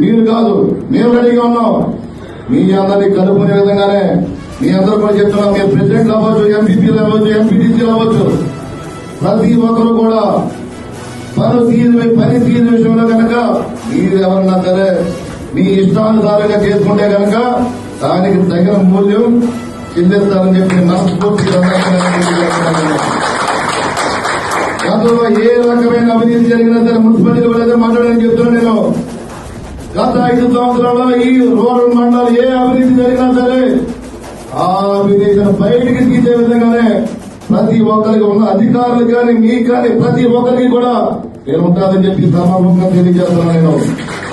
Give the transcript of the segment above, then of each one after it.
మీరు కాదు మేము రెడీగా ఉన్నాం. మీ అందరినీ కలుపుకునే విధంగానే మీ అందరూ కూడా చెప్తున్నాం మీరు ప్రెసిడెంట్ అవ్వచ్చు ఎంపీపీలు అవ్వచ్చు ఎంపీటీసీలు అవ్వచ్చు. ప్రతి ఒక్కరు కూడా పనితీరు పనితీరు విషయంలో కనుక మీరు ఎవరన్నా సరే మీ ఇష్టానుసారంగా చేసుకుంటే కనుక దానికి తగిన మూల్యం చెల్లిస్తారని చెప్పి మనస్ఫూర్తి గతంలో ఏ రకమైన అవినీతి జరిగినా సరే మున్సిపాలిటీ వాళ్ళైతే మాట్లాడని చెప్తున్నాను గత ఐదు సంవత్సరాల్లో ఈ రూరల్ మండలం ఏ అభివృద్ధి జరిగినా సరే ఆ అవినీతిని బయటికి తీసే విధంగానే ప్రతి ఒక్కరికి ఉన్న అధికారులు కానీ మీ కానీ ప్రతి ఒక్కరికి కూడా నేను ఉంటానని చెప్పి సమాపంగా తెలియజేస్తున్నాను నేను.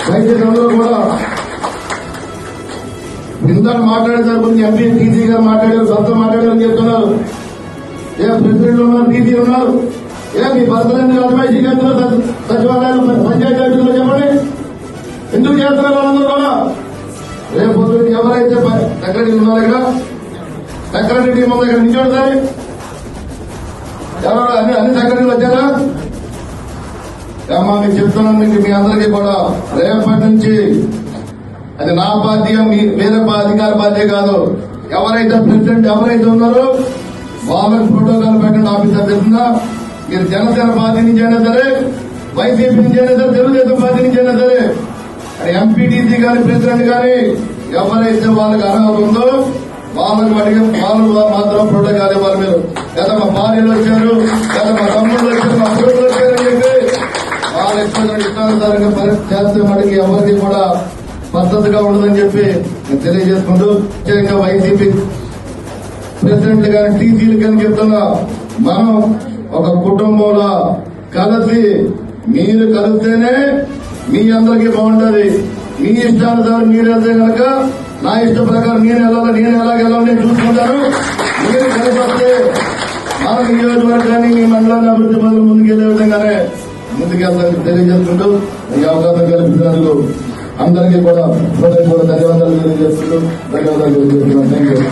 దయచేసి అందరూ కూడా ఇందాక మాట్లాడేసారి కొంచెం ఎంపీ టీసీ గారు మాట్లాడారు సొంత మాట్లాడారని చెప్తున్నారు. ఏ ప్రెసిడెంట్ ఉన్నారు టీసీ ఉన్నారు. ఏ మీ భర్తలని అజమాయిషీ చేస్తున్నారు రేపు పొద్దున్న ఎవరైతే సెక్రటరీ ఉన్నారు ఇక్కడ దగ్గర ముందు ఇక్కడ నిల్చోండి సార్ ఎవరు అన్ని అన్ని సెక్రటరీలు వచ్చారా అమ్మా మీకు చెప్తున్నాను మీకు మీ అందరికీ కూడా. రేపటి నుంచి అది నా బాధ్యత మీ వేరే అధికార బాధ్యత కాదు. ఎవరైతే ప్రెసిడెంట్ ఎవరైతే ఉన్నారో వాళ్ళకి ప్రోటోకాల్ పెట్టండి ఆఫీసర్ తెలిసిందా మీరు జనసేన పార్టీ నుంచి అయినా సరే వైసీపీ నుంచి అయినా సరే తెలుగుదేశం పార్టీ నుంచి అయినా సరే ఎంపీటీసీ కానీ ప్రెసిడెంట్ కానీ ఎవరైతే వాళ్ళకి అర్హత ఉందో వాళ్ళకి అడిగి వాళ్ళు మాత్రం ప్రోటోకాల్ ఇవ్వాలి మీరు గత మా భార్యలు వచ్చారు గత మా తమ్ముళ్ళు వచ్చారు మా కొడుకులు వచ్చారని చెప్పి వాళ్ళు ఇష్టం ఇష్టానుసారంగా పరీక్ష చేస్తే మనకి ఎవరికి కూడా పద్ధతిగా ఉండదని చెప్పి నేను తెలియజేసుకుంటూ ముఖ్యంగా వైసీపీ ప్రెసిడెంట్ కానీ టీసీలు కానీ చెప్తున్నా మనం ఒక కుటుంబంలో కలిసి మీరు కలిస్తేనే మీ అందరికీ బాగుంటది. మీ ఇష్టానుసారం మీరు వెళ్తే కనుక నా ఇష్ట ప్రకారం నేను వెళ్ళాలి నేను ఎలాగెళ్ళాలి నేను చూసుకుంటాను మీరు కలిసి వస్తే మన నియోజకవర్గాన్ని మీ మండలాన్ని అభివృద్ధి పనులు ముందుకెళ్ళే విధంగానే ముందుకెళ్ళడానికి తెలియజేస్తుంటూ ఈ అవకాశం కల్పించినందుకు అందరికీ కూడా ధన్యవాదాలు తెలియజేస్తుంటూ ధన్యవాదాలు తెలియజేస్తున్నాను. Thank you